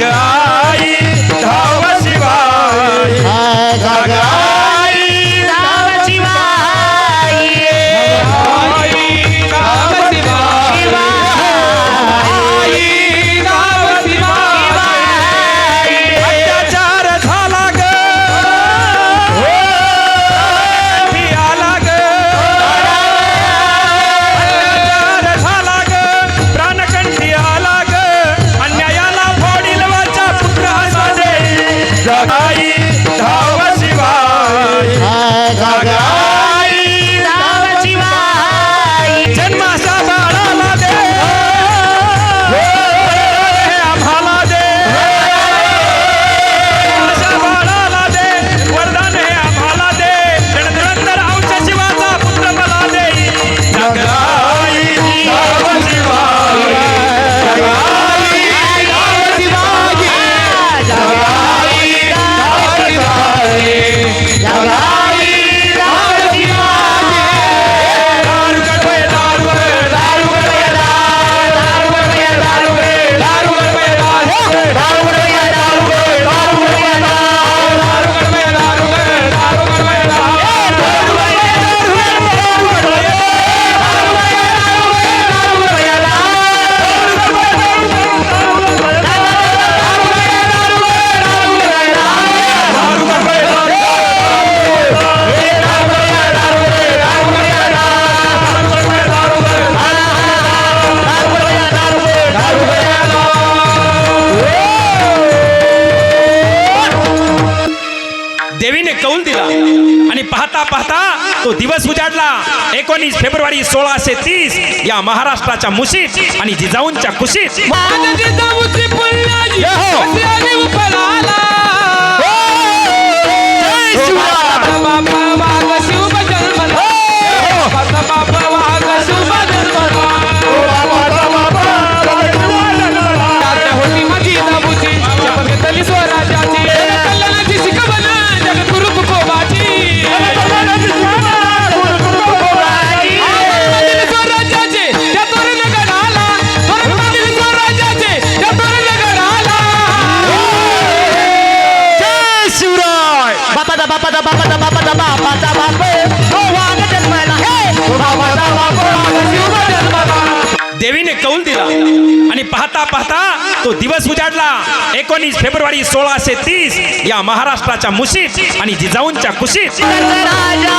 God. देवीने कौल दिला. आणि पाहता पाहता तो दिवस उजाडला. एकोणीस फेब्रुवारी सोळाशे तीस या महाराष्ट्राच्या मुशीत आणि जिजाऊंच्या कुशीत. हो. देवीने कौल दिला आणि पाहता पाहता तो दिवस उजाडला. एकोणीस फेब्रुवारी सोळाशे तीस या महाराष्ट्राच्या मुशीत आणि जिजाऊंच्या कुशीत. राजा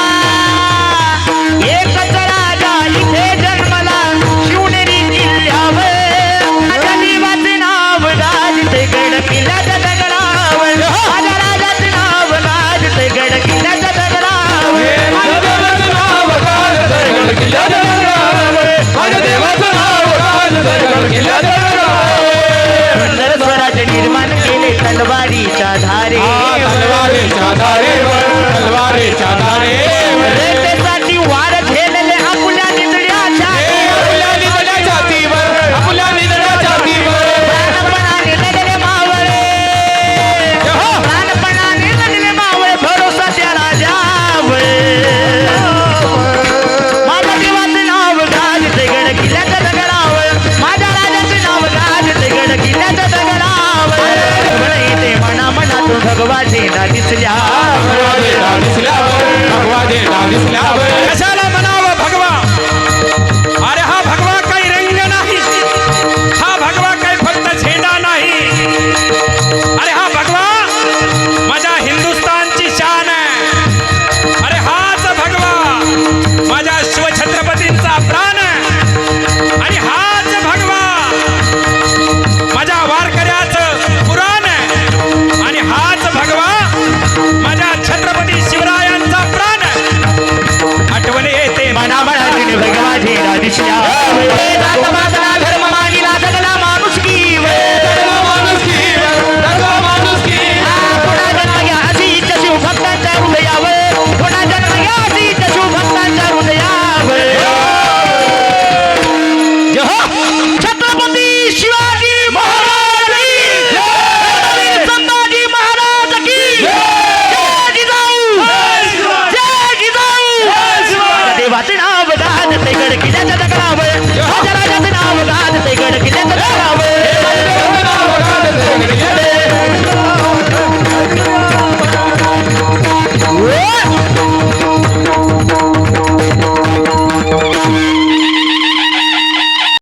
This is ছত্রপতি শিবা